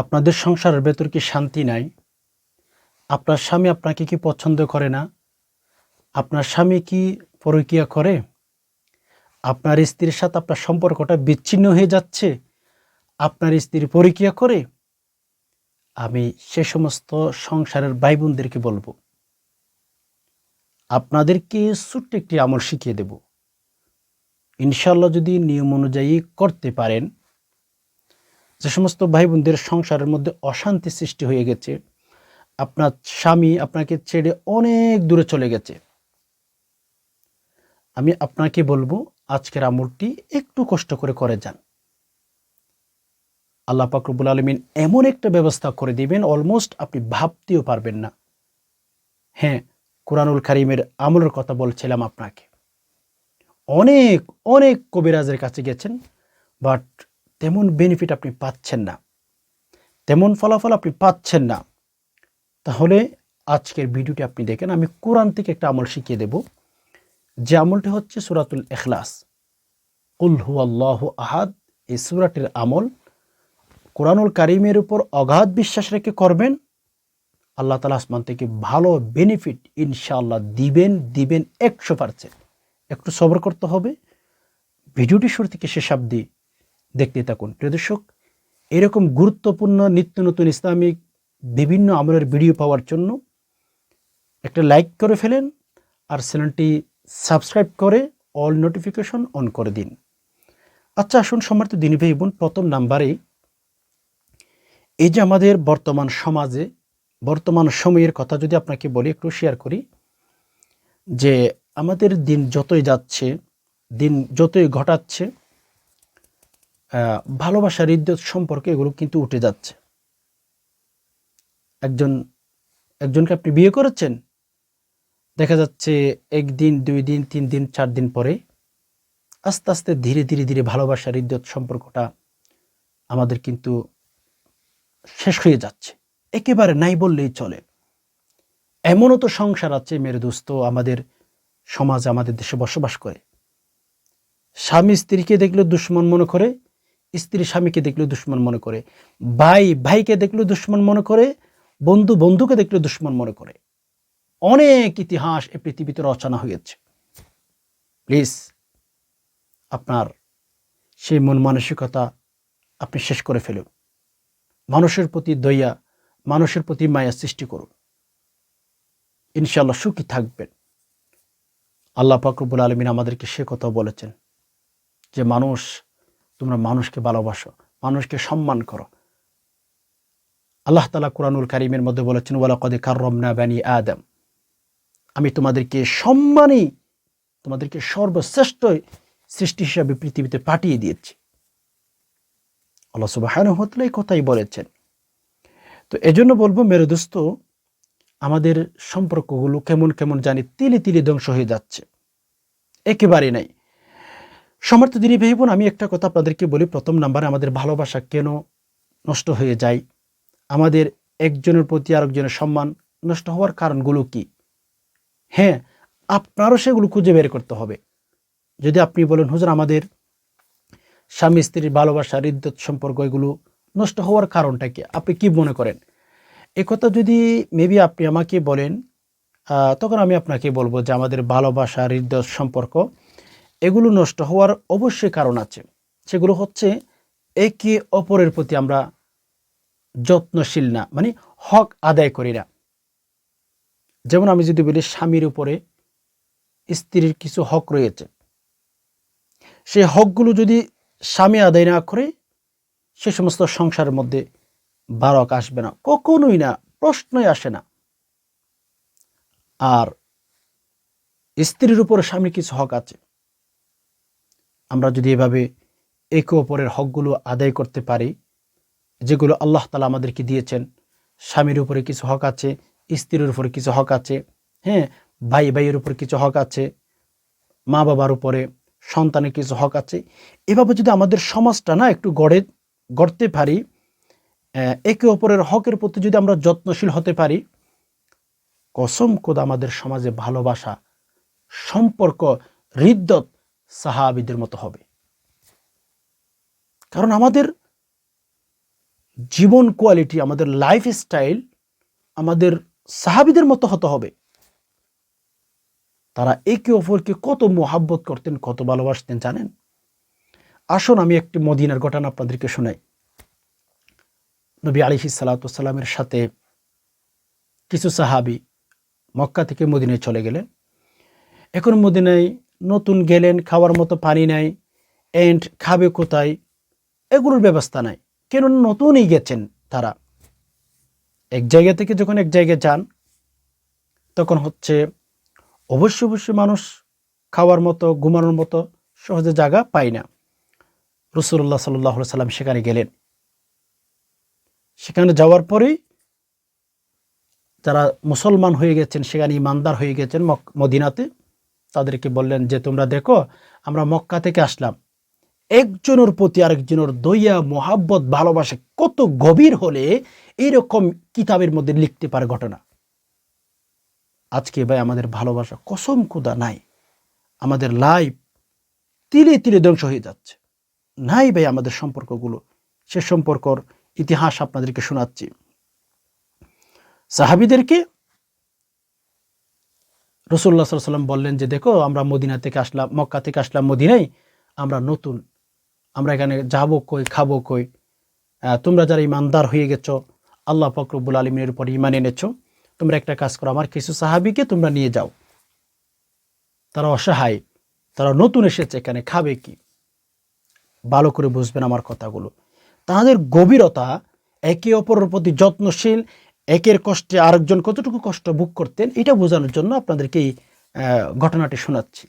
আপনাদের সংসারের ভেতর কি শান্তি নাই? আপনার স্বামী আপনাকে কি পছন্দ করে না? আপনার স্বামী কি পরকীয়া করে? আপনার স্ত্রীর সাথে আপনার সম্পর্কটা বিচ্ছিন্ন হয়ে যাচ্ছে? আপনার স্ত্রী পরকীয়া করে? আমি সে সমস্ত সংসারের ভাই বোনদেরকে বলব, আপনাদেরকে ছোট্ট একটি আমল শিখিয়ে দেব। ইনশাল্লাহ যদি নিয়ম অনুযায়ী করতে পারেন যে সমস্ত ভাই বোনদের সংসারের মধ্যে অশান্তি সৃষ্টি হয়ে গেছে, আপনার স্বামী আপনাকে ছেড়ে অনেক দূরে চলে গেছে। আমি আপনাকে বলব, আজকের আমলটি একটু কষ্ট করে করে যান। আল্লাহ পাকরবুল আলমিন এমন একটা ব্যবস্থা করে দিবেন অলমোস্ট আপনি ভাবতেও পারবেন না। হ্যাঁ কোরআনুল কারিমের আমলের কথা বলছিলাম আপনাকে। অনেক অনেক কবিরাজের কাছে গেছেন বাট তেমন বেনিফিট আপনি পাচ্ছেন না। তেমন ফলাফল আপনি পাচ্ছেন না। তাহলে আজকের ভিডিওটি আপনি দেখেন, আমি কোরআন থেকে একটা আমল শিখিয়ে দেব। যে আমলটি হচ্ছে সুরাতুল এখলাস কুল হু আল্লাহ আহাদ, এই সুরাটির আমল কোরআনুল কারিমের উপর অগাধ বিশ্বাস রেখে করবেন। আল্লাহ তালা আসমান থেকে ভালো বেনিফিট ইনশাআল্লাহ দিবেন দিবেন একশো পার্সেন্ট একটু সবর করতে হবে। ভিডিওটি শুরু থেকে শেষ অব্দি দেখতে থাকুন। প্রিয় দর্শক, এরকম গুরুত্বপূর্ণ নিত্য নতুন ইসলামিক বিভিন্ন আমলের ভিডিও পাওয়ার জন্য একটা লাইক করে ফেলেন আর চ্যানেলটি সাবস্ক্রাইব করে অল নোটিফিকেশন অন করে দিন। আচ্ছা আসুন সম্মানিত দিনী ভাই বোন, প্রথম নাম্বারে এই যে আমাদের বর্তমান সমাজে, বর্তমান সময়ের কথা যদি আপনাকে বলি, একটু শেয়ার করি, যে আমাদের দিন যতই যাচ্ছে, দিন যতই ঘটাচ্ছে আহ, ভালোবাসার ইদ্যত সম্পর্কে এগুলো কিন্তু উঠে যাচ্ছে। একজন একজনকে আপনি বিয়ে করেছেন দেখা যাচ্ছে একদিন দুই দিন তিন দিন চার দিন পরে আস্তে আস্তে ধীরে ধীরে ধীরে ভালোবাসার ইদ্যত সম্পর্কটা আমাদের কিন্তু শেষ হয়ে যাচ্ছে। একেবারে নাই বললেই চলে। এমনও তো সংসার আছে মেরে দোস্ত আমাদের সমাজ আমাদের দেশে বসবাস করে। স্বামী স্ত্রীকে দেখলে দুশ্মন মনে করে স্ত্রী স্বামীকে দেখলে দুশ্মন মনে করে, ভাই, ভাইকে দেখলে দুশ্মন মনে করে, বন্ধু বন্ধুকে দেখলে দুশ্মন মনে করে। অনেক ইতিহাস এ পৃথিবীতে রচনা হয়েছে। প্লিজ, আপনার সেই মন মানসিকতা আপনি শেষ করে ফেলুন। মানুষের প্রতি দয়া, মানুষের প্রতি মায়া সৃষ্টি করুন। ইনশাল্লাহ সুখী থাকবেন। আল্লাহ পাকরবুল আলমিন আমাদেরকে সে কথা বলেছেন যে, মানুষ তোমরা মানুষকে ভালোবাসো, মানুষকে সম্মান করো। আল্লাহ তালা কোরআনুল কারিমের মধ্যে বলেছেন ওয়ালা কদে কার্রমনা বানি আদম। আমি তোমাদেরকে সম্মানই, তোমাদেরকে সর্বশ্রেষ্ঠ সৃষ্টি হিসাবে পৃথিবীতে পাঠিয়ে দিয়েছি। আল্লাহ সুবাহ এই কথাই বলেছেন। তো এজন্য বলব, মেরে দোস্ত, আমাদের সম্পর্কগুলো কেমন কেমন জানি তিলে তিলে ধ্বংস হয়ে যাচ্ছে। একেবারে নাই। সমর্থ দিনী ভাই বোন, আমি একটা কথা আপনাদেরকে বলি। প্রথম নাম্বারে আমাদের ভালোবাসা কেন নষ্ট হয়ে যায়? আমাদের একজনের প্রতি আরেকজনের সম্মান নষ্ট হওয়ার কারণগুলো কি? হ্যাঁ আপনারও সেগুলো খুঁজে বের করতে হবে। যদি আপনি বলেন, হুজুর, আমাদের স্বামী স্ত্রীর ভালোবাসা ইদ্যত সম্পর্ক, এগুলো নষ্ট হওয়ার কারণটা কি? আপনি কি মনে করেন? এ কথা যদি মেবি আপনি আমাকে বলেন তখন আমি আপনাকে বলব যে আমাদের ভালোবাসা হৃদয় সম্পর্ক এগুলো নষ্ট হওয়ার অবশ্যই কারণ আছে। সেগুলো হচ্ছে একে অপরের প্রতি আমরা যত্নশীল না মানে হক আদায় করি না। যেমন আমি যদি বলি, স্বামীর উপরে স্ত্রীর কিছু হক রয়েছে। সেই হকগুলো যদি স্বামী আদায় না করে, সে সমস্ত সংসারের মধ্যে বারক আসবে না, কখনোই না, প্রশ্নই আসে না। আর স্ত্রীর উপরে স্বামীর কিছু হক আছে। আমরা যদি এভাবে একে অপরের হকগুলো আদায় করতে পারি, যেগুলো আল্লাহ তালা আমাদেরকে দিয়েছেন, স্বামীর উপরে কিছু হক আছে, স্ত্রীর উপরে কিছু হক আছে হ্যাঁ ভাই ভাইয়ের উপর কিছু হক আছে, মা বাবার উপরে, সন্তানের কিছু হক আছে, এভাবে যদি আমাদের সমাজটা না একটু গড়ে, গড়তে পারি একে অপরের হকের প্রতি যদি আমরা যত্নশীল হতে পারি, কসম কোদ আমাদের সমাজে ভালোবাসা, সম্পর্ক, হৃদ্যত সাহাবিদের মতো হবে। কারণ আমাদের জীবন কোয়ালিটি আমাদের লাইফ স্টাইল আমাদের সাহাবিদের মতো হতে হবে। তারা একে অপরকে কত মোহাব্বত করতেন, কত ভালোবাসতেন, জানেন? আসুন আমি একটি মদিনার ঘটনা আপনাদেরকে শোনাই। নবী আলিহি সালাতামের সাথে কিছু সাহাবি মক্কা থেকে মদিনায় চলে গেলেন। এখন মদিনায় নতুন গেলেন, খাওয়ার মতো পানি নাই এন্ড খাবে কোথায়? এগুলোর ব্যবস্থা নাই। কেন নতুনই গেছেন তারা। এক জায়গা থেকে যখন এক জায়গায় যান, তখন হচ্ছে অবশ্যই অবশ্যই মানুষ খাওয়ার মতো, ঘুমানোর মতো সহজে জায়গা পায় না। রসুল্লাহ সাল্লাহ সাল্লাম সেখানে গেলেন। সেখানে যাওয়ার পরেই যারা মুসলমান হয়ে গেছেন, সেখানে ইমানদার হয়ে গেছেন মদিনাতে। তাদেরকে বললেন যে, তোমরা দেখো, আমরা মক্কা থেকে আসলাম। একজনের প্রতি আরেকজনের দইয়া মোহাব্বত, ভালোবাসা কত গভীর হলে এরকম কিতাবের মধ্যে লিখতে পারে ঘটনা। আজকে ভাই আমাদের ভালোবাসা কসম কুদা নাই। আমাদের লাইফ তিলে তিলে ধ্বংস হয়ে যাচ্ছে। নাই ভাই আমাদের সম্পর্কগুলো। সে সম্পর্কর ইতিহাস আপনাদেরকে শোনাচ্ছি। সাহাবিদেরকে রসুল্লাহ সাল্লাম বললেন যে, দেখো, আমরা মদিনা থেকে আসলাম, মক্কা থেকে আসলাম মদিনায়, আমরা নতুন। আমরা এখানে যাব কই, খাব কই? তোমরা যারা ইমানদার হয়ে গেছো, আল্লাহ ফকরবুল আলমিনের উপর ইমান এনেছ, তোমরা একটা কাজ করো, আমার কিছু সাহাবিকে তোমরা নিয়ে যাও। তারা অসহায়, তারা নতুন এসেছে, এখানে খাবে কি? ভালো করে বুঝবেন আমার কথাগুলো। তাদের গভীরতা একে অপরের প্রতি যত্নশীল একের কষ্টে আরেকজন কতটুকু কষ্ট ভোগ করতেন, এটা বোঝানোর জন্য আপনাদেরকে এই ঘটনাটি শোনাচ্ছি।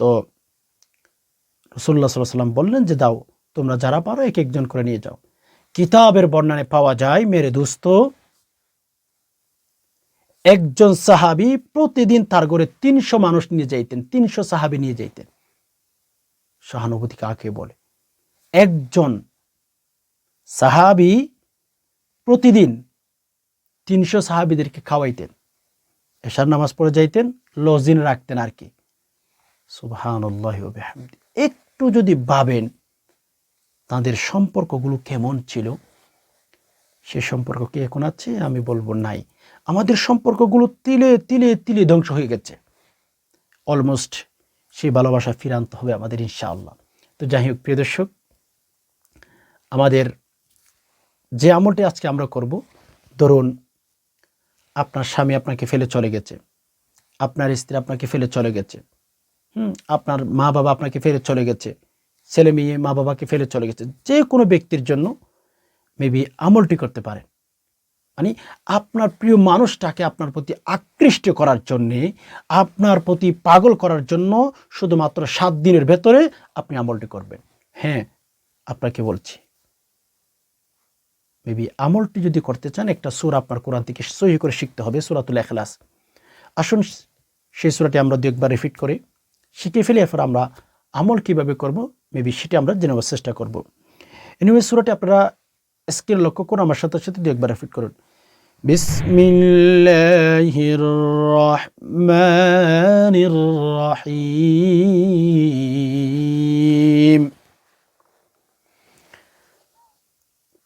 তো রসুল্লাহ সাল্লাম বললেন যে, দাও, তোমরা যারা পারো এক একজন করে নিয়ে যাও। কিতাবের বর্ণানে পাওয়া যায়, মেরে দোস্ত, একজন সাহাবি প্রতিদিন তার ঘরে তিনশো মানুষ নিয়ে যাইতেন, তিনশো সাহাবি নিয়ে যাইতেন। সহানুভূতি কাকে বলে? একজন সাহাবি প্রতিদিন তিনশো সাহাবিদেরকে খাওয়াইতেন। এশার নামাজ পড়ে যাইতেন, লজিন রাখতেন আর কি। সুবহান একটু যদি ভাবেন তাদের সম্পর্কগুলো কেমন ছিল, সে সম্পর্ক কি এখন আছে আমি বলব নাই। আমাদের সম্পর্কগুলো তিলে তিলে তিলে ধ্বংস হয়ে গেছে। অলমোস্ট সেই ভালোবাসা ফিরান্ত হবে আমাদের ইনশাআল্লাহ। তো যাই হোক, প্রিয় দর্শক, আমাদের যে আমলটি আজকে আমরা করব, ধরুন, আপনার স্বামী আপনাকে ফেলে চলে গেছে, আপনার স্ত্রী আপনাকে ফেলে চলে গেছে, হুম, আপনার মা বাবা আপনাকে ফেলে চলে গেছে, ছেলে মেয়ে, মা বাবাকে ফেলে চলে গেছে, যে কোনো ব্যক্তির জন্য মেবি আমলটি করতে পারেন। মানে আপনার প্রিয় মানুষটাকে আপনার প্রতি আকৃষ্ট করার জন্যে, আপনার প্রতি পাগল করার জন্য শুধুমাত্র সাত দিনের ভেতরে আপনি আমলটি করবেন। হ্যাঁ আপনাকে বলছি। মেবি আমলটি যদি করতে চান, একটা সুর আপনার কোরআন থেকে সহি করে শিখতে হবে, সুরাতুল এখলাস। আসুন সেই সুরাটি আমরা দু একবার রিপিট করে। শিখে ফেলে এরপর আমরা আমল কীভাবে করব মেবি সেটি আমরা জেনে চেষ্টা করব। এনিওয়ে সুরাটি আপনারা স্ক্রিন লক্ষ্য করুন, আমার সাথে সাথে দু একবার রিপিট করুন। বিসমিল্লাহির রহমানির রহিম।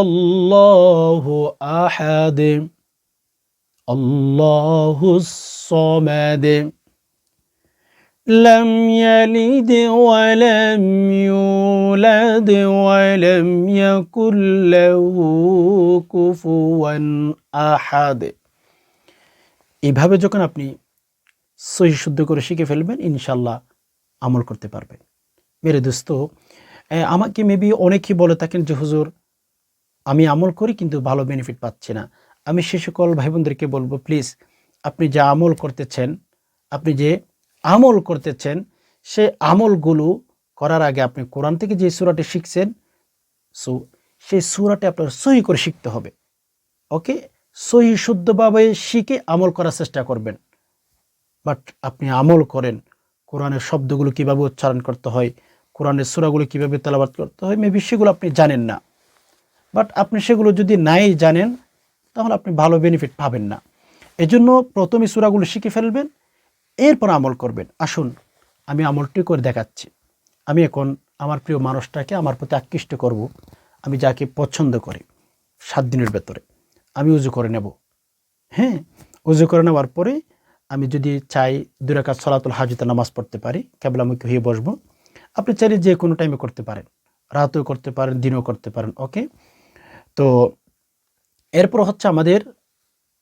الله احد الله الصمد لم يلد ولم يولد ولم يكن له كفوا احد এইভাবে যখন আপনি সহি শুদ্ধ করে শিখে ফেলবেন ইনশাল্লাহ আমল করতে পারবেন মেরে দোস্ত আমাকে মেবি অনেকেই বলে থাকেন যে হুজুর আমি আমল করি, কিন্তু ভালো বেনিফিট পাচ্ছি না। আমি সে সকল ভাই বোনদেরকে বলব প্লিজ আপনি যা আমল করতেছেন, আপনি যে আমল করতেছেন, সে আমলগুলো করার আগে আপনি কোরআন থেকে যে সুরাটি শিখছেন, সো, সেই সুরাটা আপনার সহি করে শিখতে হবে। ওকে? সহি, শুদ্ধভাবে শিখে আমল করার চেষ্টা করবেন। বাট আপনি আমল করেন, কোরআনের শব্দগুলো কীভাবে উচ্চারণ করতে হয়, কোরআনের সুরাগুলো কীভাবে তেলাবাদ করতে হয়, মেবি সেগুলো আপনি জানেন না। বাট আপনি সেগুলো যদি নাই জানেন, তাহলে আপনি ভালো বেনিফিট পাবেন না। এজন্য প্রথমে সুরাগুলো শিখে ফেলবেন, এরপর আমল করবেন। আসুন, আমি আমলটি করে দেখাচ্ছি। আমি এখন আমার প্রিয় মানুষটাকে আমার প্রতি আকৃষ্ট করব। আমি যাকে পছন্দ করি, সাত দিনের ভেতরে। আমি উজু করে নেব। হ্যাঁ উজু করে নেওয়ার পরে আমি যদি চাই দুই রাকাত সলাতুল হাজিতে নামাজ পড়তে পারি, কেবলামুখী হয়ে বসবো। আপনি চাইলে যে কোনো টাইমে করতে পারেন। রাতেও করতে পারেন, দিনও করতে পারেন ওকে তো এরপর হচ্ছে আমাদের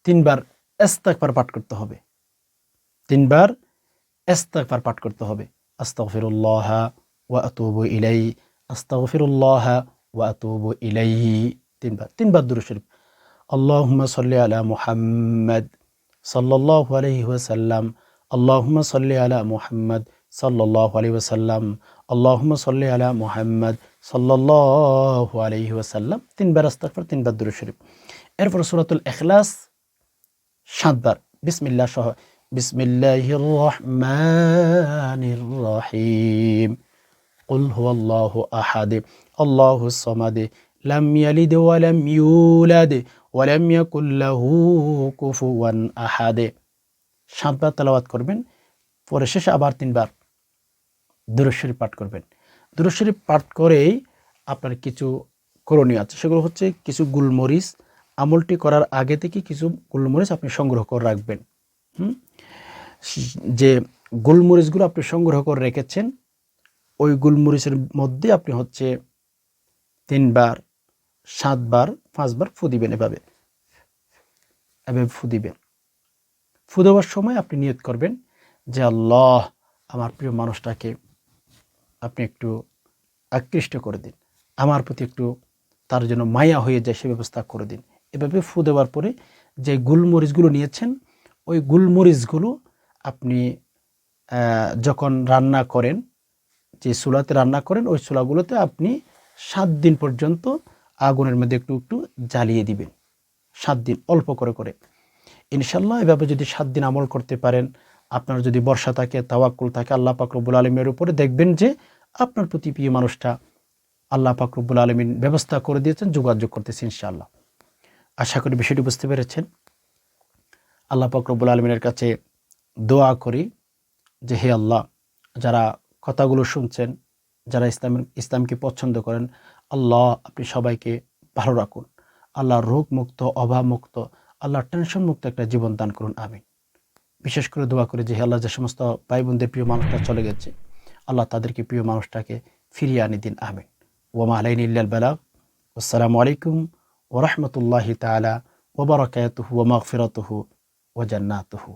তিনবার এস্তাকবার পাঠ করতে হবে। তিনবার এস্তাকবার পাঠ করতে হবে। আস্তাগফিরুল্লাহ ওয়া আতুবু ইলাই আস্তাগফিরুল্লাহ ওয়া আতুবু ইলাইহি। তিনবার তিনবার দুরূদ শরীফ। আল্লাহুম্মা সাল্লি আলা মুহাম্মাদ সাল্লাল্লাহু আলাইহি ওয়াসাল্লাম। আল্লাহুম্মা সাল্লি আলা মুহাম্মাদ সাল্লাল্লাহু আলাইহি ওয়াসাল্লাম। আল্লাহুম্মা সাল্লি আলা মুহাম্মাদ সাল্লাল্লাহু আলাইহি ওয়াসাল্লাম তিনবার আস্তাগফির তিনবার দুরূদ শরীফ এরপর সূরাতুল ইখলাস সাতবার বিসমিল্লাহ সহ বিসমিল্লাহির রহমানির রহিম قل هو الله أحد الله الصمد لم يلد ولم يولد ولم يكن له كفوا أحد সাতবার তেলাওয়াত করবেন পরে শেষে আবার তিনবার দুরশ্বরী পাঠ করবেন দুরশ্বরী পাঠ করেই আপনার কিছু করণীয় আছে। সেগুলো হচ্ছে কিছু গুলমরিচ। আমলটি করার আগে থেকে কিছু গুলমরিচ আপনি সংগ্রহ করে রাখবেন। হুম? যে গোলমরিচগুলো আপনি সংগ্রহ করে রেখেছেন, ওই গোলমরিচের মধ্যে আপনি হচ্ছে তিনবার, সাতবার, পাঁচবার ফু দিবেন এভাবে। এভাবে ফু দিবেন। ফু দেওয়ার সময় আপনি নিয়ত করবেন যে আল্লাহ আমার প্রিয় মানুষটাকে আপনি একটু আকৃষ্ট করে দিন। আমার প্রতি একটু তার জন্য মায়া হয়ে যায় সে ব্যবস্থা করে দিন। এভাবে ফু দেওয়ার পরে যে গুলমরিচগুলো নিয়েছেন, ওই গুলমরিচগুলো আপনি যখন রান্না করেন, যে চুলাতে রান্না করেন, ওই চুলাগুলোতে আপনি সাত দিন পর্যন্ত আগুনের মধ্যে একটু একটু জ্বালিয়ে দিবেন। সাত দিন, অল্প করে করে। ইনশাল্লাহ এভাবে যদি সাত দিন আমল করতে পারেন আপনার যদি বর্ষা থাকে, তাওয়াক্কুল থাকে, আল্লাহ পাকরবুল আলমের উপরে দেখবেন যে আপনার প্রতি প্রিয় মানুষটা আল্লাহ পাকরবুল আলমিন ব্যবস্থা করে দিয়েছেন, যোগাযোগ করতেছে ইনশাআল্লাহ। আশা করি বিষয়টি বুঝতে পেরেছেন। আল্লাহ পাকরবুল আলমিনের কাছে দোয়া করি যে হে আল্লাহ, যারা কথাগুলো শুনছেন, যারা ইসলাম, ইসলামকে পছন্দ করেন, আল্লাহ আপনি সবাইকে ভালো রাখুন। আল্লাহ রোগ মুক্ত অভাব মুক্ত আল্লাহ টেনশন মুক্ত একটা জীবন দান করুন আমি বিশেষ করে দোয়া করে যে আল্লাহ যে সমস্ত ভাই বোনদের প্রিয় মানুষটা চলে গেছে, আল্লাহ তাদেরকে প্রিয় মানুষটাকে ফিরিয়ে আনি দিন। আমিন। ওমা আলাইন ইল্লাল বেলা আসসালামু আলাইকুম ওরহমতুল্লাহি তালা ওবরাকাতুহু ওমাগফিরাতুহু ওজান্নাতুহু